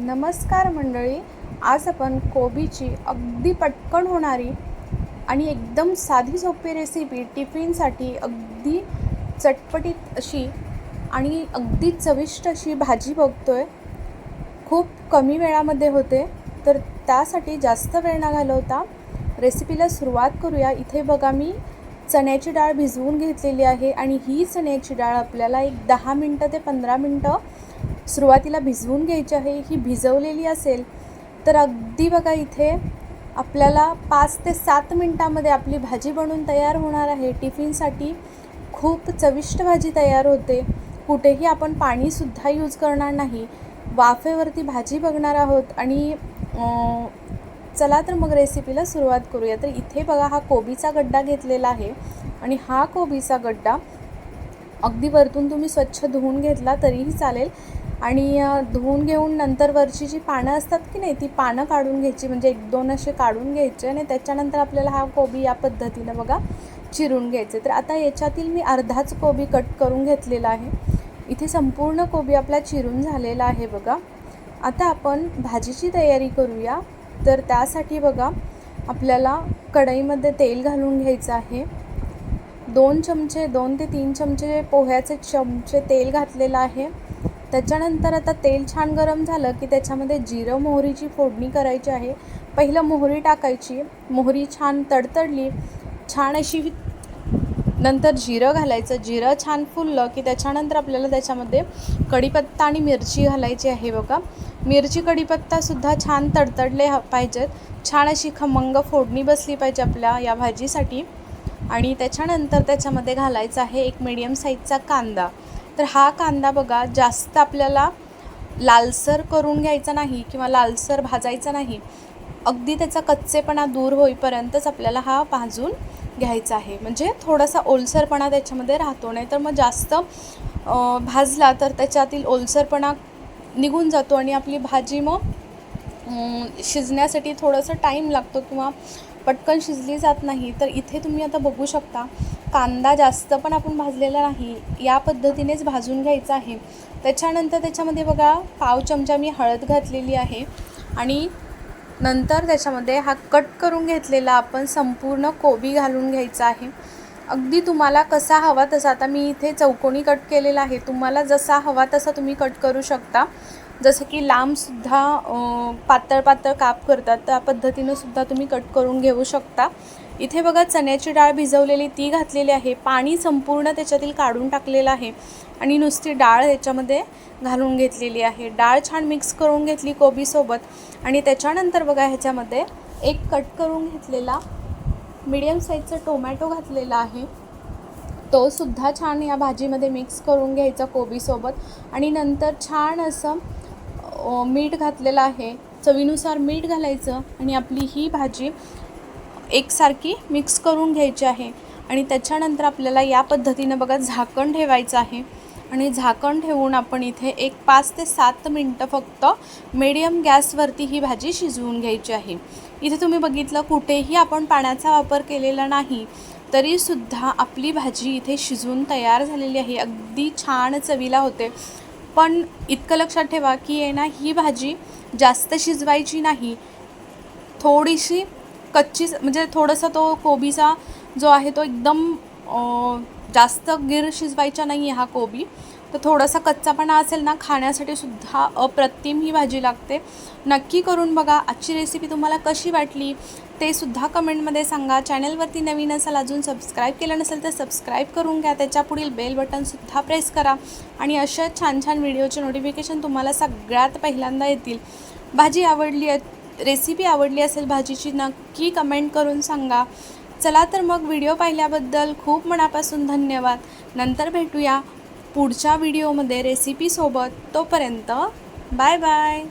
नमस्कार मंडळी. आज आपण कोबीची अगदी पटकन होणारी आणि एकदम साधी सोपी रेसिपी टिफिनसाठी अगदी चटपटीत अशी आणि अगदी चविष्ट अशी भाजी बघतोय. खूप कमी वेळामध्ये होते तर त्यासाठी जास्त वेळ न घालवता रेसिपीला सुरुवात करूया. इथे बघा मी चण्याची डाळ भिजवून घेतलेली आहे आणि ही चण्याची डाळ आपल्याला एक दहा मिनटं ते पंधरा मिनटं सुरुवातीला भिजवून घ्यायची आहे. ही भिजवलेली असेल तर अगदी बघा इथे आपल्याला पाच ते सात मिनटामध्ये आपली भाजी बनून तयार होणार आहे. टिफिनसाठी खूप चविष्ट भाजी तयार होते. कुठेही आपण पाणीसुद्धा यूज करणार नाही. वाफेवरती भाजी बघणार आहोत आणि चला तर मग रेसिपीला सुरुवात करूया. तर इथे बघा हा कोबीचा गड्डा घेतलेला आहे. आणि हा कोबीचा गड्डा अगदी वरतून तुम्ही स्वच्छ धुवून घेतला तरीही चालेल. आणि धुवून घेऊन नंतर वरची जी पानं असतात की नाही ती पानं काढून घ्यायची. म्हणजे एक दोन असे काढून घ्यायचे आणि त्याच्यानंतर आपल्याला हा कोबी या पद्धतीनं बघा चिरून घ्यायचे. तर आता याच्यातील मी अर्धाच कोबी कट करून घेतलेला आहे. इथे संपूर्ण कोबी आपला चिरून झालेला आहे बघा. आता आपण भाजीची तयारी करूया. तर त्यासाठी बघा आपल्याला कढईमध्ये तेल घालून घ्यायचं आहे. दोन चमचे दोन ते तीन चमचे पोह्याचे चमचे तेल घातलेलं आहे. त्याच्यानंतर आता तेल छान गरम झालं की त्याच्यामध्ये जिरं मोहरीची फोडणी करायची आहे. पहिलं मोहरी टाकायची. मोहरी छान तडतडली. छान अशी नंतर जिरं घालायचं. जिरं छान फुललं की त्याच्यानंतर आपल्याला त्याच्यामध्ये कढीपत्ता आणि मिरची घालायची आहे बघा. मिरची कढीपत्तासुद्धा छान तडतडले ह- पाहिजेत. छान अशी खमंग फोडणी बसली पाहिजे आपल्या या भाजीसाठी. आणि त्याच्यानंतर त्याच्यामध्ये घालायचा आहे एक मीडियम साईजचा कांदा. तर हा कांदा बघा जास्त आपल्याला लालसर करून घ्यायचा नाही किंवा लालसर भाजायचा नाही. अगदी त्याचा कच्चेपणा दूर होईपर्यंतच आपल्याला हा भाजून घ्यायचा आहे. म्हणजे थोडासा ओलसरपणा त्याच्यामध्ये राहतो नाही तर मग जास्त भाजला तर त्याच्यातील ओलसरपणा निघून जातो आणि आपली भाजी मग शिजण्यासाठी थोडंसं टाईम लागतो किंवा पटकन शिजली जात नाही. तर इथे तुम्ही आता बघू शकता कांदा जास्त पण आपण भाजलेला नाही या पद्धतीनेच भाजून घ्यायचा आहे. त्याच्यानंतर त्याच्यामध्ये बघा पाव चमचा मी हळद घातलेली आहे आणि नंतर त्याच्यामध्ये हा कट करून घेतलेला आपण संपूर्ण कोबी घालून घ्यायचा आहे. अगदी तुम्हाला कसा हवा तसा आता मी इथे चौकोनी कट केलेला आहे तुम्हाला जसा हवा तसा तुम्ही कट करू शकता. जसं की लांबसुद्धा पातळ पातळ काप करतात त्या पद्धतीनं सुद्धा तुम्ही कट करून घेऊ शकता. इथे बघा चण्याची डाळ भिजवलेली ती घातलेली आहे. पाणी संपूर्ण त्याच्यातील काढून टाकलेलं आहे. आणि नुसती डाळ ह्याच्यामध्ये घालून घेतलेली आहे. डाळ छान मिक्स करून घेतली कोबीसोबत. आणि त्याच्यानंतर बघा ह्याच्यामध्ये एक कट करून घेतलेला मीडियम साईजचा टोमॅटो घातलेला आहे. तो सुद्धा छान या भाजीमध्ये मिक्स करून घ्यायचा कोबीसोबत. आणि नंतर छान असं मीठ घातलेलं आहे. चवीनुसार मीठ घालायचं आणि आपली ही भाजी एकसारखी मिक्स करून घ्यायची आहे. आणि त्याच्यानंतर आपल्याला या पद्धतीनं बघा झाकण ठेवायचं आहे. आणि झाकण ठेवून आपण इथे एक पाच ते सात मिनटं फक्त मिडियम गॅसवरती ही भाजी शिजवून घ्यायची आहे. इथे तुम्ही बघितलं कुठेही आपण पाण्याचा वापर केलेला नाही तरीसुद्धा आपली भाजी इथे शिजवून तयार झालेली आहे. अगदी छान चवीला होते. पण इतकं लक्षात ठेवा की आहे ना ही भाजी जास्त शिजवायची नाही. थोडीशी कच्ची म्हणजे थोडंसं तो कोबीचा जो आहे तो एकदम जास्त गिर शिजवायच्या नाही आहे हा कोबी. तर थोडासा कच्चापणा असेल ना खाण्यासाठी सुद्धा अप्रतिम ही भाजी लागते. नक्की करून बघा. आजची रेसिपी तुम्हाला कशी वाटली ते सुद्धा कमेंटमध्ये सांगा. चॅनलवरती नवीन असाल अजून सबस्क्राईब केलं नसेल तर सबस्क्राईब करून घ्या. त्याच्या पुढील बेल बटनसुद्धा प्रेस करा. आणि अशा छान छान व्हिडिओचे नोटिफिकेशन तुम्हाला सगळ्यात पहिल्यांदा येतील. भाजी आवडली रेसिपी आवडली असेल भाजीची नक्की कमेंट करून सांगा. चला तर मग व्हिडिओ पाहिल्याबद्दल खूप मनापासून धन्यवाद. नंतर भेटूया पुढच्या व्हिडिओमध्ये रेसिपीसोबत तोपर्यंत बाय बाय